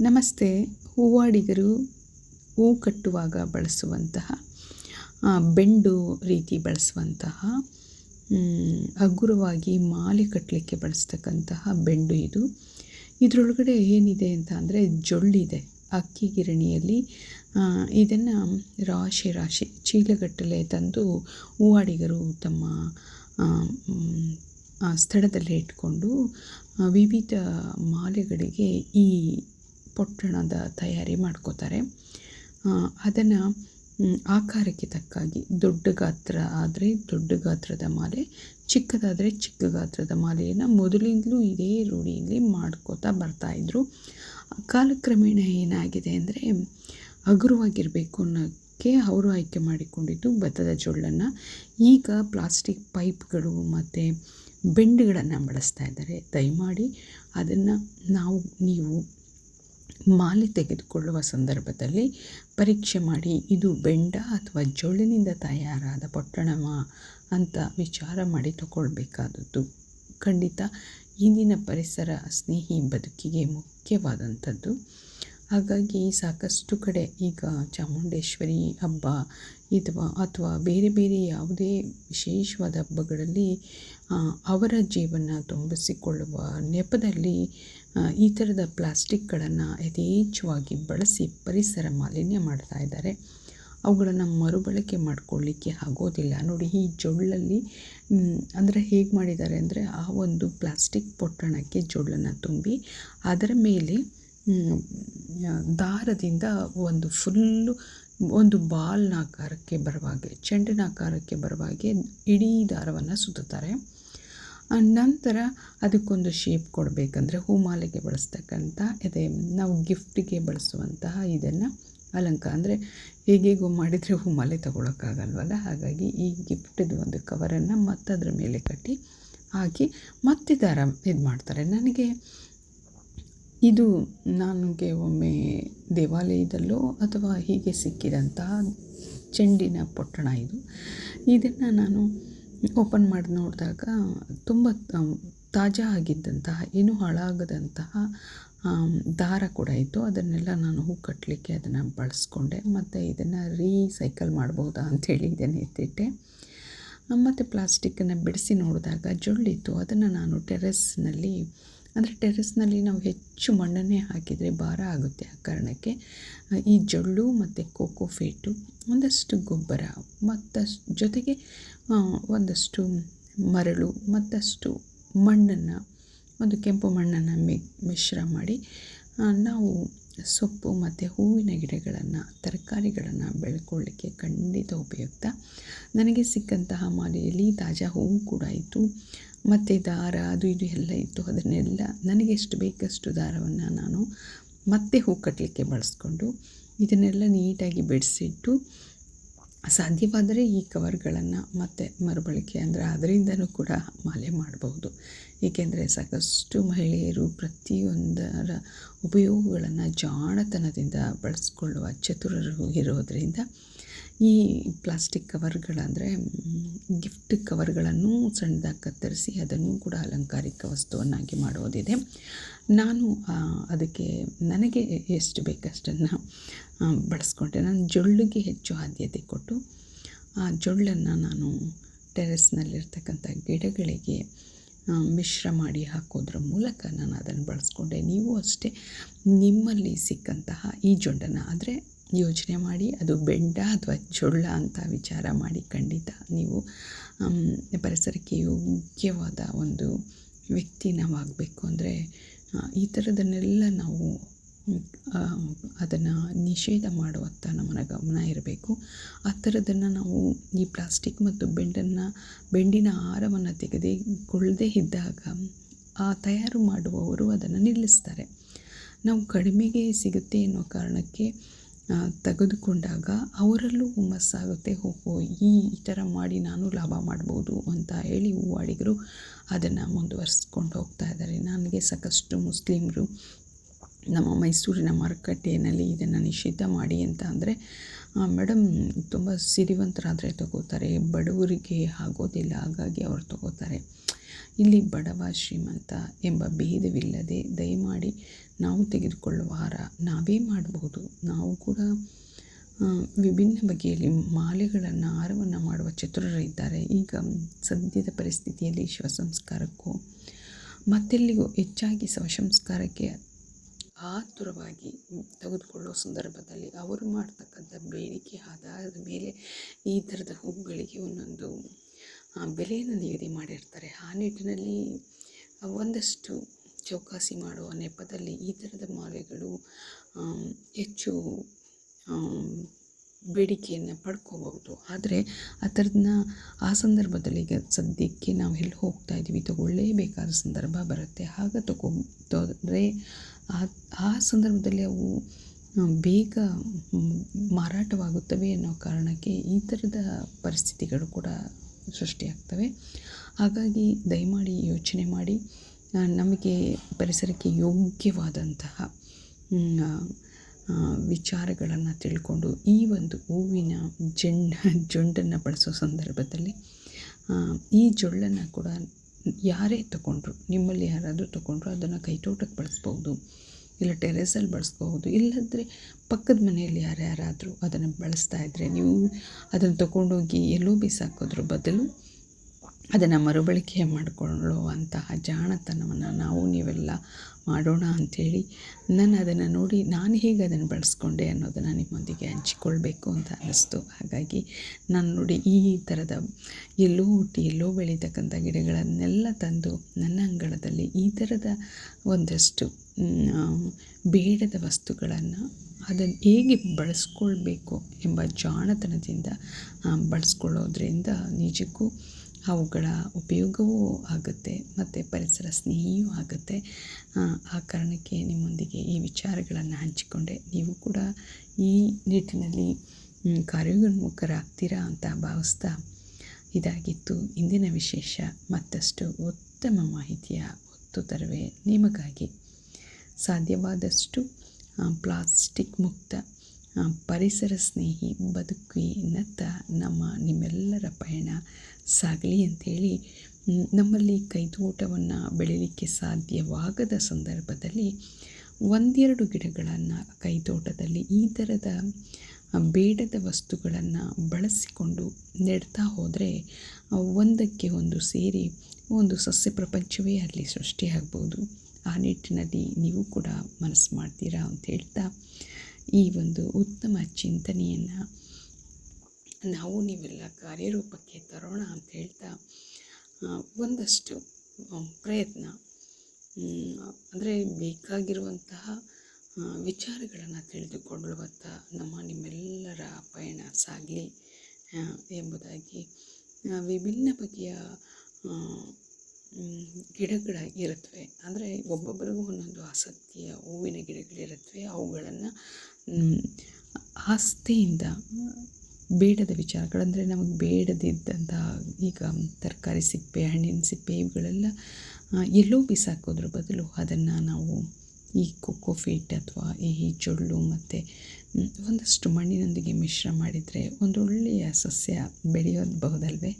ನಮಸ್ತೆ. ಹೂವಾಡಿಗರು ಹೂ ಕಟ್ಟುವಾಗ ಬಳಸುವಂತಹ ಬೆಂಡು ರೀತಿ ಬಳಸುವಂತಹ ಹಗುರವಾಗಿ ಮಾಲೆ ಕಟ್ಟಲಿಕ್ಕೆ ಬಳಸ್ತಕ್ಕಂತಹ ಬೆಂಡು ಇದು. ಇದರೊಳಗಡೆ ಏನಿದೆ ಅಂತ ಅಂದರೆ ಜೊಳ್ಳಿದೆ. ಅಕ್ಕಿ ಗಿರಣಿಯಲ್ಲಿ ಇದನ್ನು ರಾಶಿ ರಾಶಿ ಚೀಲಗಟ್ಟಲೆ ತಂದು ಹೂವಾಡಿಗರು ತಮ್ಮ ಸ್ಥಳದಲ್ಲೇ ಇಟ್ಕೊಂಡು ವಿವಿಧ ಮಾಲೆಗಳಿಗೆ ಈ ಪೊಟ್ಟಣದ ತಯಾರಿ ಮಾಡ್ಕೋತಾರೆ. ಅದನ್ನು ಆಕಾರಕ್ಕೆ ತಕ್ಕಾಗಿ ದೊಡ್ಡ ಗಾತ್ರ ಆದರೆ ದೊಡ್ಡ ಗಾತ್ರದ ಮಾಲೆ, ಚಿಕ್ಕದಾದರೆ ಚಿಕ್ಕ ಗಾತ್ರದ ಮಾಲೆಯನ್ನು ಮೊದಲಿಂದಲೂ ಇದೇ ರೂಢಿಯಲ್ಲಿ ಮಾಡ್ಕೋತಾ ಬರ್ತಾಯಿದ್ರು ಕಾಲಕ್ರಮೇಣ ಏನಾಗಿದೆ ಅಂದರೆ ಹಗುರವಾಗಿರಬೇಕು ಅನ್ನೋಕ್ಕೆ ಅವರು ಆಯ್ಕೆ ಮಾಡಿಕೊಂಡಿದ್ದು ಭತ್ತದ ಜೊಳ್ಳನ್ನು ಈಗ ಪ್ಲಾಸ್ಟಿಕ್ ಪೈಪ್ಗಳು ಮತ್ತು ಬೆಂಡುಗಳನ್ನು ಬಳಸ್ತಾ ಇದ್ದಾರೆ. ದಯಮಾಡಿ ಅದನ್ನು ನಾವು, ನೀವು ಮಾಲೆ ತೆಗೆದುಕೊಳ್ಳುವ ಸಂದರ್ಭದಲ್ಲಿ ಪರೀಕ್ಷೆ ಮಾಡಿ ಇದು ಬೆಂಡ ಅಥವಾ ಜೊಳ್ಳಿನಿಂದ ತಯಾರಾದ ಪೊಟ್ಟಣವ ಅಂತ ವಿಚಾರ ಮಾಡಿ ತಗೊಳ್ಬೇಕಾದದ್ದು. ಖಂಡಿತ ಇಂದಿನ ಪರಿಸರ ಸ್ನೇಹಿ ಬದುಕಿಗೆ ಮುಖ್ಯವಾದಂಥದ್ದು. ಹಾಗಾಗಿ ಸಾಕಷ್ಟು ಕಡೆ ಈಗ ಚಾಮುಂಡೇಶ್ವರಿ ಹಬ್ಬ ಅಥವಾ ಅಥವಾ ಬೇರೆ ಬೇರೆ ಯಾವುದೇ ವಿಶೇಷವಾದ ಹಬ್ಬಗಳಲ್ಲಿ ಅವರ ಜೀವನ ತುಂಬಿಸಿಕೊಳ್ಳುವ ನೆಪದಲ್ಲಿ ಈ ಥರದ ಪ್ಲಾಸ್ಟಿಕ್ಗಳನ್ನು ಯಥೇಚ್ಛವಾಗಿ ಬಳಸಿ ಪರಿಸರ ಮಾಲಿನ್ಯ ಮಾಡ್ತಾ ಇದ್ದಾರೆ. ಅವುಗಳನ್ನು ಮರುಬಳಕೆ ಮಾಡಿಕೊಳ್ಳಿಕ್ಕೆ ಆಗೋದಿಲ್ಲ. ನೋಡಿ, ಈ ಜೊಳ್ಳಲ್ಲಿ ಅಂದರೆ ಹೇಗೆ ಮಾಡಿದ್ದಾರೆ ಅಂದರೆ, ಆ ಒಂದು ಪ್ಲಾಸ್ಟಿಕ್ ಪೊಟ್ಟಣಕ್ಕೆ ಜೊಳ್ಳನ್ನು ತುಂಬಿ, ಅದರ ಮೇಲೆ ದಾರದಿಂದ ಒಂದು ಫುಲ್ಲು ಒಂದು ಬಾಲ್ನ ಆಕಾರಕ್ಕೆ ಬರುವಾಗೆ ಚೆಂಡಿನ ಆಕಾರಕ್ಕೆ ಬರುವಾಗೆ ಇಡೀ ದಾರವನ್ನು ಸುತ್ತುತ್ತಾರೆ. ನಂತರ ಅದಕ್ಕೊಂದು ಶೇಪ್ ಕೊಡಬೇಕಂದ್ರೆ ಹೂಮಾಲೆಗೆ ಬಳಸ್ತಕ್ಕಂಥ ಅದೇ ನಾವು ಗಿಫ್ಟಿಗೆ ಬಳಸುವಂತಹ ಇದನ್ನು ಅಲಂಕಾರ ಅಂದರೆ ಹೇಗೇಗೋ ಮಾಡಿದರೆ ಹೂಮಾಲೆ ತಗೊಳಕ್ಕಾಗಲ್ವಲ್ಲ? ಹಾಗಾಗಿ ಈ ಗಿಫ್ಟದು ಒಂದು ಕವರನ್ನು ಮತ್ತದರ ಮೇಲೆ ಕಟ್ಟಿ ಹಾಕಿ ಮತ್ತೆ ದಾರ ಇದು ಮಾಡ್ತಾರೆ ನನಗೆ ಇದು ನನಗೆ ಒಮ್ಮೆ ದೇವಾಲಯದಲ್ಲೋ ಅಥವಾ ಹೀಗೆ ಸಿಕ್ಕಿದಂತಹ ಚೆಂಡಿನ ಪೊಟ್ಟಣ ಇದು. ಇದನ್ನು ನಾನು ಓಪನ್ ಮಾಡಿ ನೋಡಿದಾಗ ತುಂಬ ತಾಜಾ ಆಗಿದ್ದಂತಹ, ಏನೂ ಹಾಳಾಗದಂತಹ ದಾರ ಕೂಡ ಇತ್ತು. ಅದನ್ನೆಲ್ಲ ನಾನು ಹೂ ಕಟ್ಟಲಿಕ್ಕೆ ಅದನ್ನು ಬಳಸ್ಕೊಂಡೆ. ಮತ್ತು ಇದನ್ನು ರೀಸೈಕಲ್ ಮಾಡ್ಬೋದಾ ಅಂಥೇಳಿ ಇದನ್ನು ಎತ್ತಿಟ್ಟೆ. ಮತ್ತು ಪ್ಲಾಸ್ಟಿಕ್ಕನ್ನು ಬಿಡಿಸಿ ನೋಡಿದಾಗ ಜೊಳ್ಳಿತ್ತು. ಅದನ್ನು ನಾನು ಟೆರೆಸ್ನಲ್ಲಿ ಅಂದರೆ ಟೆರೆಸ್ನಲ್ಲಿ ನಾವು ಹೆಚ್ಚು ಮಣ್ಣನ್ನೇ ಹಾಕಿದರೆ ಭಾರ ಆಗುತ್ತೆ ಆ ಕಾರಣಕ್ಕೆ ಈ ಜೊಳ್ಳು ಮತ್ತು ಕೋಕೋ ಫೇಟು, ಒಂದಷ್ಟು ಗೊಬ್ಬರ, ಮತ್ತಷ್ಟು ಜೊತೆಗೆ ಒಂದಷ್ಟು ಮರಳು, ಮತ್ತಷ್ಟು ಮಣ್ಣನ್ನು, ಒಂದು ಕೆಂಪು ಮಣ್ಣನ್ನು ಮಿಶ್ರ ಮಾಡಿ ನಾವು ಸೊಪ್ಪು ಮತ್ತು ಹೂವಿನ ಗಿಡಗಳನ್ನು, ತರಕಾರಿಗಳನ್ನು ಬೆಳ್ಕೊಳ್ಳಿಕ್ಕೆ ಖಂಡಿತ ಉಪಯುಕ್ತ. ನನಗೆ ಸಿಕ್ಕಂತಹ ಮಾಲೆಯಲ್ಲಿ ತಾಜಾ ಹೂವು ಕೂಡ ಇತ್ತು. ಮತ್ತು ದಾರ, ಅದು ಇದು ಎಲ್ಲ ಇತ್ತು. ಅದನ್ನೆಲ್ಲ ನನಗೆ ಎಷ್ಟು ಬೇಕಷ್ಟು ದಾರವನ್ನು ನಾನು ಮತ್ತೆ ಹೂ ಕಟ್ಟಲಿಕ್ಕೆ ಬಳಸ್ಕೊಂಡು ಇದನ್ನೆಲ್ಲ ನೀಟಾಗಿ ಬಿಡಿಸಿಟ್ಟು ಸಾಧ್ಯವಾದರೆ ಈ ಕವರ್ಗಳನ್ನು ಮತ್ತೆ ಮರುಬಳಕೆ ಅಂದರೆ ಅದರಿಂದನೂ ಕೂಡ ಮಾಲೆ ಮಾಡಬಹುದು ಏಕೆಂದರೆ ಸಾಕಷ್ಟು ಮಹಿಳೆಯರು ಪ್ರತಿಯೊಂದರ ಉಪಯೋಗಗಳನ್ನು ಜಾಣತನದಿಂದ ಬಳಸ್ಕೊಳ್ಳುವ ಚತುರರು ಇರೋದರಿಂದ ಈ ಪ್ಲಾಸ್ಟಿಕ್ ಕವರ್ಗಳಂದರೆ ಗಿಫ್ಟ್ ಕವರ್ಗಳನ್ನು ಸಣ್ಣದಾಗಿ ಕತ್ತರಿಸಿ ಅದನ್ನು ಕೂಡ ಅಲಂಕಾರಿಕ ವಸ್ತುವನ್ನಾಗಿ ಮಾಡುವುದಿದೆ ನಾನು ಅದಕ್ಕೆ ನನಗೆ ಎಷ್ಟು ಬೇಕಷ್ಟನ್ನು ಬಳಸ್ಕೊಂಡೆ. ನಾನು ಜೊಳ್ಳಿಗೆ ಹೆಚ್ಚು ಆದ್ಯತೆ ಕೊಟ್ಟು ಆ ಜೊಳ್ಳನ್ನು ನಾನು ಟೆರೆಸ್ನಲ್ಲಿರ್ತಕ್ಕಂಥ ಗಿಡಗಳಿಗೆ ಮಿಶ್ರ ಮಾಡಿ ಹಾಕೋದ್ರ ಮೂಲಕ ನಾನು ಅದನ್ನು ಬಳಸ್ಕೊಂಡೆ. ನೀವು ಅಷ್ಟೇ ನಿಮ್ಮಲ್ಲಿ ಸಿಕ್ಕಂತಹ ಈ ಜೊಂಡನ್ನು ಆದರೆ ಯೋಚನೆ ಮಾಡಿ, ಅದು ಬೆಂಡ ಅಥವಾ ಜೊಳ್ಳ ಅಂತ ವಿಚಾರ ಮಾಡಿ ಖಂಡಿತ ನೀವು ಪರಿಸರಕ್ಕೆ ಯೋಗ್ಯವಾದ ಒಂದು ವ್ಯಕ್ತಿ ನಾವಾಗಬೇಕು ಅಂದರೆ ಈ ಥರದನ್ನೆಲ್ಲ ನಾವು ಅದನ್ನು ನಿಷೇಧ ಮಾಡುವತ್ತ ನಮ್ಮನ ಗಮನ ಇರಬೇಕು. ಆ ಥರದನ್ನು ನಾವು ಈ ಪ್ಲಾಸ್ಟಿಕ್ ಮತ್ತು ಬೆಂಡನ್ನು, ಬೆಂಡಿನ ಆಹಾರವನ್ನು ತೆಗೆದುಕೊಳ್ಳದೇ ಇದ್ದಾಗ ಆ ತಯಾರು ಮಾಡುವವರು ಅದನ್ನು ನಿಲ್ಲಿಸ್ತಾರೆ. ನಾವು ಕಡಿಮೆಗೆ ಸಿಗುತ್ತೆ ಎನ್ನುವ ಕಾರಣಕ್ಕೆ ತೆಗೆದುಕೊಂಡಾಗ ಅವರಲ್ಲೂ ಹುಮ್ಮಸ್ಸಾಗುತ್ತೆ ಓಹೋ, ಈ ಈ ಥರ ಮಾಡಿ ನಾನು ಲಾಭ ಮಾಡ್ಬೋದು ಅಂತ ಹೇಳಿ ಹೂವಾಡಿಗರು ಅದನ್ನು ಮುಂದುವರ್ಸ್ಕೊಂಡು ಹೋಗ್ತಾ ಇದ್ದಾರೆ. ನನಗೆ ಸಾಕಷ್ಟು ಮುಸ್ಲಿಮರು ನಮ್ಮ ಮೈಸೂರಿನ ಮಾರುಕಟ್ಟೆಯಲ್ಲಿ ಇದನ್ನು ನಿಷಿದ್ಧ ಮಾಡಿ ಅಂತ ಅಂದರೆ ಮೇಡಮ್ ತುಂಬ ಸಿರಿವಂತರಾದರೆ ತಗೋತಾರೆ, ಬಡವರಿಗೆ ಆಗೋದಿಲ್ಲ, ಹಾಗಾಗಿ ಅವ್ರು ತಗೋತಾರೆ. ಇಲ್ಲಿ ಬಡವ ಶ್ರೀಮಂತ ಎಂಬ ಭೇದವಿಲ್ಲದೆ ದಯಮಾಡಿ ನಾವು ತೆಗೆದುಕೊಳ್ಳುವ ಹಾರ ನಾವೇ ಮಾಡಬಹುದು. ನಾವು ಕೂಡ ವಿಭಿನ್ನ ಬಗೆಯಲ್ಲಿ ಮಾಲೆಗಳನ್ನು, ಹಾರವನ್ನು ಮಾಡುವ ಚತುರರಿದ್ದಾರೆ ಈಗ ಸದ್ಯದ ಪರಿಸ್ಥಿತಿಯಲ್ಲಿ ಶಿವ ಸಂಸ್ಕಾರಕ್ಕೂ ಮತ್ತೆಲ್ಲಿಗೂ ಹೆಚ್ಚಾಗಿ ಶವ ಸಂಸ್ಕಾರಕ್ಕೆ ಆತುರವಾಗಿ ತೆಗೆದುಕೊಳ್ಳೋ ಸಂದರ್ಭದಲ್ಲಿ ಅವರು ಮಾಡ್ತಕ್ಕಂಥ ಬೇಡಿಕೆ ಆಧಾರದ ಮೇಲೆ ಈ ಥರದ ಹೂವುಗಳಿಗೆ ಒಂದೊಂದು ಬೆಲೆಯನ್ನು ನಿಗದಿ ಮಾಡಿರ್ತಾರೆ. ಆ ನಿಟ್ಟಿನಲ್ಲಿ ಒಂದಷ್ಟು ಚೌಕಾಸಿ ಮಾಡುವ ನೆಪದಲ್ಲಿ ಈ ಥರದ ಮಾಲೆಗಳು ಹೆಚ್ಚು ಬೇಡಿಕೆಯನ್ನು ಪಡ್ಕೋಬಹುದು. ಆದರೆ ಆ ಥರದನ್ನ ಆ ಸಂದರ್ಭದಲ್ಲಿ ಈಗ ಸದ್ಯಕ್ಕೆ ನಾವು ಎಲ್ಲಿ ಹೋಗ್ತಾ ಇದ್ದೀವಿ, ತಗೊಳ್ಳೇಬೇಕಾದ ಸಂದರ್ಭ ಬರುತ್ತೆ. ಆಗ ತಗೊಂಡ್ರೆ ಆ ಆ ಸಂದರ್ಭದಲ್ಲಿ ಅವು ಬೇಗ ಮಾರಾಟವಾಗುತ್ತವೆ ಅನ್ನೋ ಕಾರಣಕ್ಕೆ ಈ ಥರದ ಪರಿಸ್ಥಿತಿಗಳು ಕೂಡ ಸೃಷ್ಟಿಯಾಗ್ತವೆ. ಹಾಗಾಗಿ ದಯಮಾಡಿ ಯೋಚನೆ ಮಾಡಿ ನಮಗೆ ಪರಿಸರಕ್ಕೆ ಯೋಗ್ಯವಾದಂತಹ ವಿಚಾರಗಳನ್ನು ತಿಳ್ಕೊಂಡು ಈ ಒಂದು ಹೂವಿನ ಜಂಡ, ಜೊಂಡನ್ನು ಬಳಸೋ ಸಂದರ್ಭದಲ್ಲಿ ಈ ಜೊಳ್ಳನ್ನು ಕೂಡ ಯಾರೇ ತಗೊಂಡ್ರು, ನಿಮ್ಮಲ್ಲಿ ಯಾರಾದರೂ ತಗೊಂಡ್ರು ಅದನ್ನು ಕೈತೋಟಕ್ಕೆ ಬಳಸ್ಬೋದು ಇಲ್ಲ ಟೆರೆಸಲ್ಲಿ ಬಳಸ್ಬಹುದು, ಇಲ್ಲಂದರೆ ಪಕ್ಕದ ಮನೆಯಲ್ಲಿ ಯಾರ್ಯಾರಾದರೂ ಅದನ್ನು ಬಳಸ್ತಾ ಇದ್ದರೆ ನೀವು ಅದನ್ನು ತಗೊಂಡೋಗಿ ಎಲ್ಲೋ ಬಿಸಾಕೋದ್ರ ಬದಲು ಅದನ್ನು ಮರುಬಳಕೆ ಮಾಡಿಕೊಳ್ಳುವಂತಹ ಜಾಣತನವನ್ನು ನಾವು ನೀವೆಲ್ಲ ಮಾಡೋಣ ಅಂಥೇಳಿ ನಾನು ಅದನ್ನು ನೋಡಿ ನಾನು ಹೇಗೆ ಅದನ್ನು ಬಳಸ್ಕೊಂಡೆ ಅನ್ನೋದನ್ನು ನಿಮ್ಮೊಂದಿಗೆ ಹಂಚಿಕೊಳ್ಬೇಕು ಅಂತ ಅನ್ನಿಸ್ತು. ಹಾಗಾಗಿ ನಾನು ನೋಡಿ ಈ ಥರದ ಎಲ್ಲೋ ಹುಟ್ಟಿ ಎಲ್ಲೋ ಬೆಳೀತಕ್ಕಂಥ ಗಿಡಗಳನ್ನೆಲ್ಲ ತಂದು ನನ್ನ ಅಂಗಳದಲ್ಲಿ ಈ ಥರದ ಒಂದಷ್ಟು ಬೇಡದ ವಸ್ತುಗಳನ್ನು ಅದನ್ನು ಹೇಗೆ ಬಳಸ್ಕೊಳ್ಬೇಕು ಎಂಬ ಜಾಣತನದಿಂದ ಬಳಸ್ಕೊಳ್ಳೋದ್ರಿಂದ ನಿಜಕ್ಕೂ ಅವುಗಳ ಉಪಯೋಗವೂ ಆಗುತ್ತೆ, ಮತ್ತು ಪರಿಸರ ಸ್ನೇಹಿಯೂ ಆಗುತ್ತೆ. ಆ ಕಾರಣಕ್ಕೆ ನಿಮ್ಮೊಂದಿಗೆ ಈ ವಿಚಾರಗಳನ್ನು ಹಂಚಿಕೊಂಡೆ. ನೀವು ಕೂಡ ಈ ನಿಟ್ಟಿನಲ್ಲಿ ಕಾರ್ಯೋನ್ಮುಖರಾಗ್ತೀರಾ ಅಂತ ಭಾವಿಸ್ತಾ ಇದಾಗಿತ್ತು. ಇಂದಿನ ವಿಶೇಷ ಮತ್ತಷ್ಟು ಉತ್ತಮ ಮಾಹಿತಿಯ ಹೊತ್ತು ತರುವೆ ನಿಮಗಾಗಿ. ಸಾಧ್ಯವಾದಷ್ಟು ಪ್ಲಾಸ್ಟಿಕ್ ಮುಕ್ತ ಪರಿಸರ ಸ್ನೇಹಿ ಬದುಕಿನತ್ತ ನಮ್ಮ ನಿಮ್ಮೆಲ್ಲರ ಪಯಣ ಸಾಗಲಿ ಅಂಥೇಳಿ ನಮ್ಮಲ್ಲಿ ಕೈತೋಟವನ್ನು ಬೆಳೀಲಿಕ್ಕೆ ಸಾಧ್ಯವಾಗದ ಸಂದರ್ಭದಲ್ಲಿ ಒಂದೆರಡು ಗಿಡಗಳನ್ನು ಕೈತೋಟದಲ್ಲಿ ಈ ಥರದ ಬೇಡದ ವಸ್ತುಗಳನ್ನು ಬಳಸಿಕೊಂಡು ನೆಡ್ತಾ ಹೋದರೆ, ಒಂದಕ್ಕೆ ಒಂದು ಸೇರಿ ಒಂದು ಸಸ್ಯ ಪ್ರಪಂಚವೇ ಅಲ್ಲಿ ಸೃಷ್ಟಿಯಾಗ್ಬೋದು. ಆ ನಿಟ್ಟಿನಲ್ಲಿ ನೀವು ಕೂಡ ಮನಸ್ಸು ಮಾಡ್ತೀರಾ ಅಂತ ಹೇಳ್ತಾ ಈ ಒಂದು ಉತ್ತಮ ಚಿಂತನೆಯನ್ನು ನಾವು ನೀವೆಲ್ಲ ಕಾರ್ಯರೂಪಕ್ಕೆ ತರೋಣ ಅಂತ ಹೇಳ್ತಾ ಒಂದಷ್ಟು ಪ್ರಯತ್ನ ಅಂದರೆ ಬೇಕಾಗಿರುವಂತಹ ವಿಚಾರಗಳನ್ನು ತಿಳಿದುಕೊಳ್ಳುವಂಥ ನಮ್ಮ ನಿಮ್ಮೆಲ್ಲರ ಪಯಣ ಸಾಗಲಿ ಎಂಬುದಾಗಿ ವಿಭಿನ್ನ ಬಗೆಯ ಗಿಡಗಳ ಇರುತ್ತವೆ. ಅಂದರೆ ಒಬ್ಬೊಬ್ಬರಿಗೂ ಒಂದೊಂದು ಆಸಕ್ತಿಯ ಹೂವಿನ ಗಿಡಗಳಿರುತ್ತವೆ ಅವುಗಳನ್ನು ಆಸ್ತಿಯಿಂದ, ಬೇಡದ ವಿಚಾರಗಳಂದರೆ ನಮಗೆ ಬೇಡದಿದ್ದಂತಹ ಈಗ ತರಕಾರಿ ಸಿಪ್ಪೆ, ಹಣ್ಣಿನ ಸಿಪ್ಪೆ ಇವುಗಳೆಲ್ಲ ಎಲ್ಲೋ ಬಿಸಾಕೋದ್ರ ಬದಲು ಅದನ್ನು ನಾವು ಈ ಕೊಕ್ಕೋ ಫೀಟ್ ಅಥವಾ ಈ ಜೊಳ್ಳು ಮತ್ತು ಒಂದಷ್ಟು ಮಣ್ಣಿನೊಂದಿಗೆ ಮಿಶ್ರ ಮಾಡಿದರೆ ಒಂದೊಳ್ಳೆಯ ಸಸ್ಯ ಬೆಳೆಯೋಬಹುದಲ್ವೇ?